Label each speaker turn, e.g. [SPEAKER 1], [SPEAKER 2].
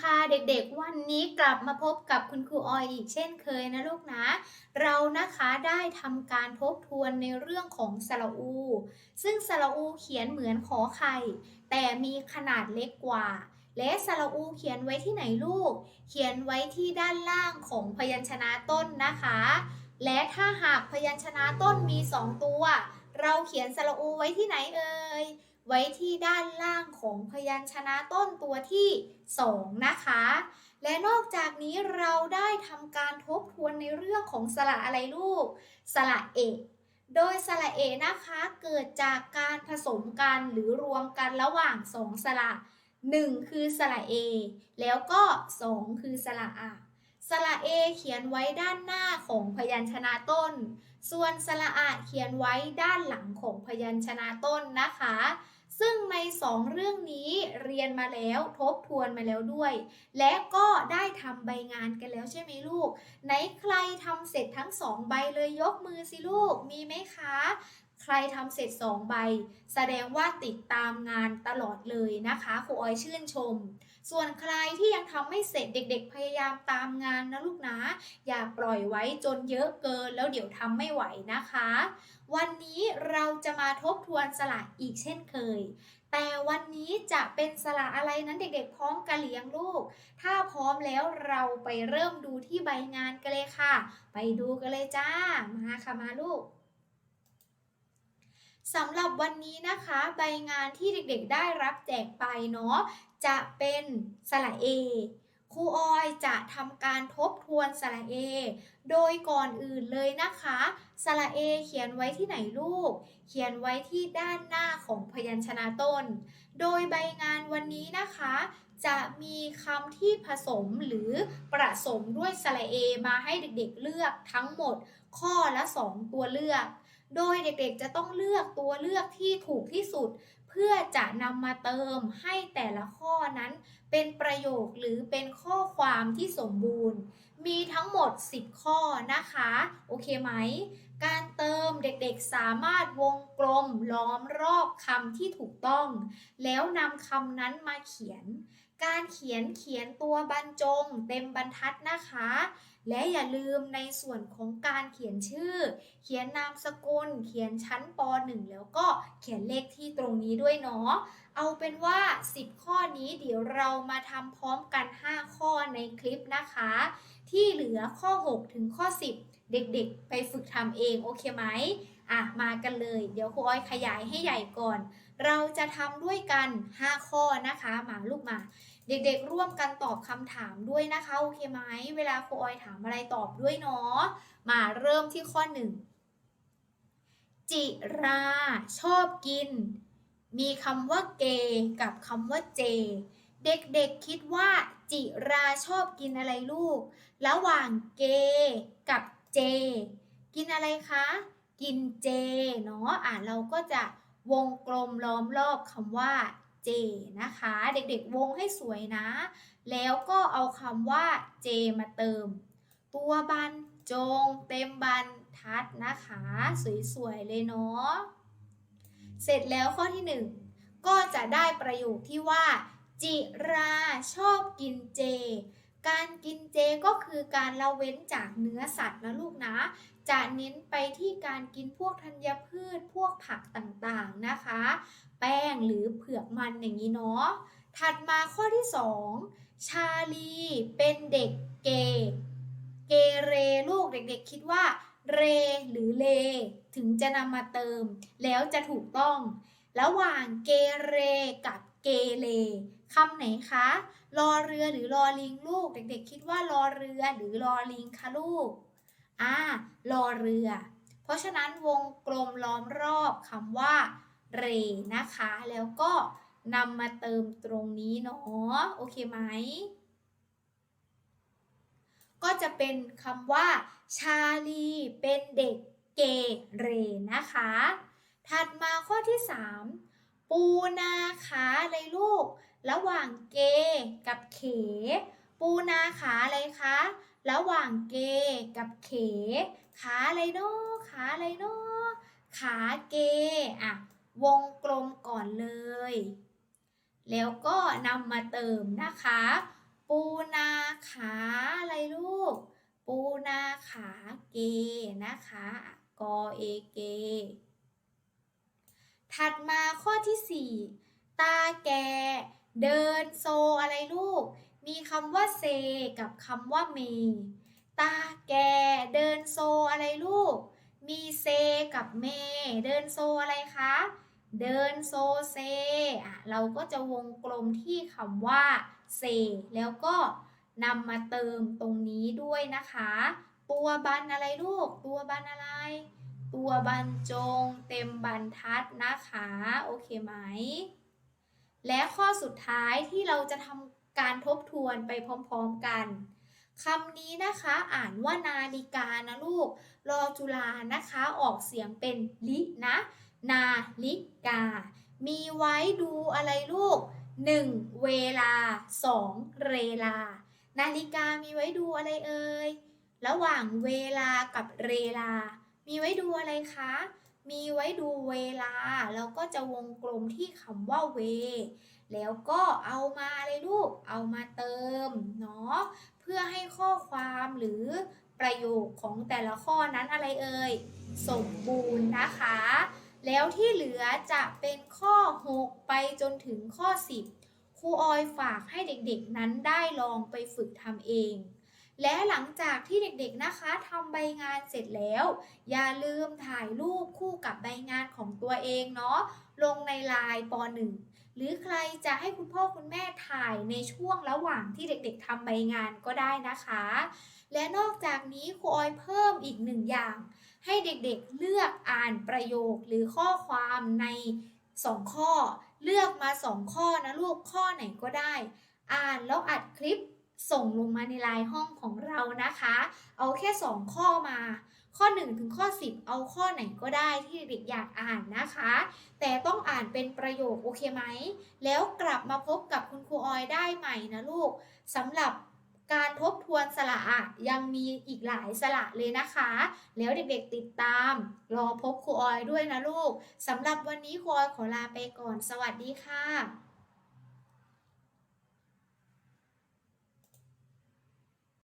[SPEAKER 1] ค่ะเด็กๆ วันนี้กลับมาพบกับคุณครูออยอีกเช่นเคยนะลูกนะ เรานะคะได้ทำการทบทวนในเรื่องของสระอู ซึ่งสระอูเขียนเหมือนขอไข่ แต่มีขนาดเล็กกว่า และสระอูเขียนไว้ที่ไหนลูก เขียนไว้ที่ด้านล่างของพยัญชนะต้นนะคะ และถ้าหากพยัญชนะต้นมีสองตัว เราเขียนสระอูไว้ที่ไหนเอ่ย ไว้ที่ด้านล่างของพยัญชนะต้นตัวที่ 2 นะคะ และนอกจากนี้เราได้ทำการทบทวนในเรื่องของสระอะไรลูก สระเอกโดยสระเอนะคะเกิดจากการผสมกันหรือรวมกันระหว่างสองสระ 1 คือสระเอแล้วก็ 2 คือสระอะสระเอเขียนไว้ด้านหน้าของพยัญชนะต้น ส่วนสระอะเขียนไว้ด้านหลังของพยัญชนะต้นนะคะ ซึ่งในสองเรื่องนี้เรียนมาแล้วทบทวนมาแล้วด้วย และก็ได้ทำใบงานกันแล้วใช่ไหมลูก ไหนใครทำเสร็จทั้งสองใบเลยยกมือสิลูกมีไหมคะ ใครทำเสร็จสองใบ แสดงว่าติดตามงานตลอดเลยนะคะครูออยชื่นชม ส่วนใครที่ยังทำไม่เสร็จเด็ก ๆ พยายามตามงานนะลูกนะอย่าปล่อยไว้จนเยอะเกิน แล้วเดี๋ยวทำไม่ไหวนะคะ วันนี้เราจะมาทบทวนสระอีกเช่นเคย แต่วันนี้จะเป็นสระอะไรนั้นเด็กๆ พร้อมกันหรือยังลูก ถ้าพร้อมแล้วเราไปเริ่มดูที่ใบงานกันเลยค่ะ ไปดูกันเลยจ้ามาค่ะมาลูก สำหรับวันนี้นะคะใบงานที่เด็กๆได้รับแจกไปเนาะจะเป็นสระเอครูออยจะทำการทบทวนสระเอ โดยก่อนอื่นเลยนะคะ สระเอเขียนไว้ที่ไหนลูก เขียนไว้ที่ด้านหน้าของพยัญชนะต้น โดยใบงานวันนี้นะคะ จะมีคำที่ผสมหรือประสมด้วยสระเอมาให้เด็กๆเลือกทั้งหมดข้อละ 2 ตัวเลือก โดยเด็กๆจะต้องเลือกตัวเลือกที่ถูกที่สุด เพื่อจะนำมาเติมให้แต่ละข้อนั้น เป็นประโยคหรือเป็นข้อความที่สมบูรณ์ มีทั้งหมด 10 ข้อนะคะ โอเคไหม การเติมเด็กๆสามารถวงกลมล้อมรอบคำที่ถูกต้อง แล้วนำคำนั้นมาเขียน การเขียนเขียนตัวบรรจง เต็มบรรทัดนะคะ และอย่าลืมในส่วนของการเขียนชื่อ เขียนนามสกุล เขียนชั้นป .1 แล้วก็เขียนเลขที่ตรงนี้ด้วยเนาะ เอาเป็นว่า 10 ข้อนี้เดี๋ยวเรามาทำพร้อมกัน 5 ข้อในคลิปนะคะ ที่เหลือข้อ 6 ถึงข้อ 10 เด็กๆ ไปฝึกทำเองโอเคไหมอะมากันเลย เดี๋ยวครูอ้อยขยายให้ใหญ่ก่อน เราจะทำด้วยกัน 5 ข้อนะคะ มาลูกมา เด็กๆ ร่วมกันตอบคำถามด้วยนะคะ โอเคไหม เวลาครูออยถามอะไรตอบด้วยเนาะ มาเริ่มที่ข้อ1จิราชอบกิน มีคำว่าเกกับคำว่าเจ เด็กๆคิดว่า จิราชอบกินอะไรลูก ระหว่างเกกับเจ กินอะไรคะ กินเจเนาะ อะเราก็จะวงกลมล้อมรอบคำว่า เจนะคะ เด็กๆวงให้สวยนะ แล้วก็เอาคำว่าเจมาเติม ตัวบรรจง เต็มบรรทัดนะคะ สวยๆเลยเนาะเสร็จแล้วข้อที่หนึ่งก็จะได้ประโยคที่ว่า จิราชอบกินเจ การกินเจก็คือการละเว้นจากเนื้อสัตว์นะลูกนะ จะเน้นไปที่การกินพวกธัญพืชพวกผักต่างๆนะคะ แป้งหรือเผือกมันอย่างนี้เนาะ ถัดมาข้อที่ 2 ชาลีเป็นเด็กเก เกเรลูกเด็กๆคิดว่าเรหรือเลถึงจะนำมาเติม แล้วจะถูกต้อง ระหว่างเกเรกับ เกเรคำไหนคะรอเรือหรือรอลิงลูก เด็กๆ คิดว่ารอเรือหรือรอลิงคะลูกอ่ารอเรือ เพราะฉะนั้นวงกลมล้อมรอบคำว่า เรนะคะ แล้วก็นำมาเติมตรงนี้เนาะโอเคไหม ก็จะเป็นคำว่า ชาลีเป็นเด็กเกเรนะคะ ถัดมาข้อที่ 3 ปูนาขาอะไรลูก ระหว่างเกกับเข ปูนาขาอะไรคะ ระหว่างเกกับเข ขาอะไรเนาะขาอะไรเนาะขาเกอะวงกลมก่อนเลย แล้วก็นำมาเติมนะคะ ปูปูนาขาอะไรลูก ปูนาขาเกนะคะ กอเอเก ถัดมาข้อที่ 4 ตาแกเดินโซอะไรลูก มีคำว่าเซกับคำว่าเม ตาแกเดินโซอะไรลูก มีเซกับเม เดินโซอะไรคะ เดินโซเซอะเราก็จะวงกลมที่คำว่าเซแล้วก็นำมาเติมตรงนี้ด้วยนะคะ ตัวบันอะไรลูก ตัวบันอะไร ตัวบรรจง เต็มบรรทัดนะคะ โอเคไหม และข้อสุดท้ายที่เราจะทำการทบทวนไปพร้อมๆกันคำนี้นะคะอ่านว่านาฬิกานะลูก รอจุลานะคะออกเสียงเป็นลินะ นาฬิกา มีไว้ดูอะไรลูก 1. เวลา 2. เรลา นาฬิกามีไว้ดูอะไรเอ่ย ระหว่างเวลากับเรลา มีไว้ดูอะไรคะ มีไว้ดูเวลา แล้วก็จะวงกลมที่คำว่าเว แล้วก็เอามาเลยลูก เอามาเติมเนาะ เพื่อให้ข้อความหรือประโยคของแต่ละข้อนั้นอะไรเอ่ย สมบูรณ์นะคะ แล้วที่เหลือจะเป็นข้อ 6 ไปจนถึงข้อ 10ครูออยฝากให้เด็กๆนั้นได้ลองไปฝึกทำเอง และหลังจากที่เด็กๆนะคะทำใบงานเสร็จแล้ว อย่าลืมถ่ายรูปคู่กับใบงานของตัวเองเนาะลงในไลน์ป .1 หรือใครจะให้คุณพ่อคุณแม่ถ่ายในช่วงระหว่างที่เด็กๆทำใบงานก็ได้นะคะ และนอกจากนี้ครูออยเพิ่มอีกหนึ่งอย่าง ให้เด็กๆเลือกอ่านประโยคหรือข้อความใน2ข้อ เลือกมา2ข้อนะลูกข้อไหนก็ได้ อ่านแล้วอัดคลิป ส่งลงมาในไลน์ห้องของเรานะคะ เอาแค่ 2 ข้อมา ข้อ 1 ถึงข้อ 10 เอาข้อไหนก็ได้ที่เด็กอยากอ่านนะคะ แต่ต้องอ่านเป็นประโยคโอเคไหม แล้วกลับมาพบกับคุณครูออยได้ใหม่นะลูกสำหรับการทบทวนสระอะยังมีอีกหลายสระเลยนะคะ แล้วเด็กๆติดตาม รอพบครูออยด้วยนะลูกสำหรับวันนี้ครูออยขอลาไปก่อน สวัสดีค่ะ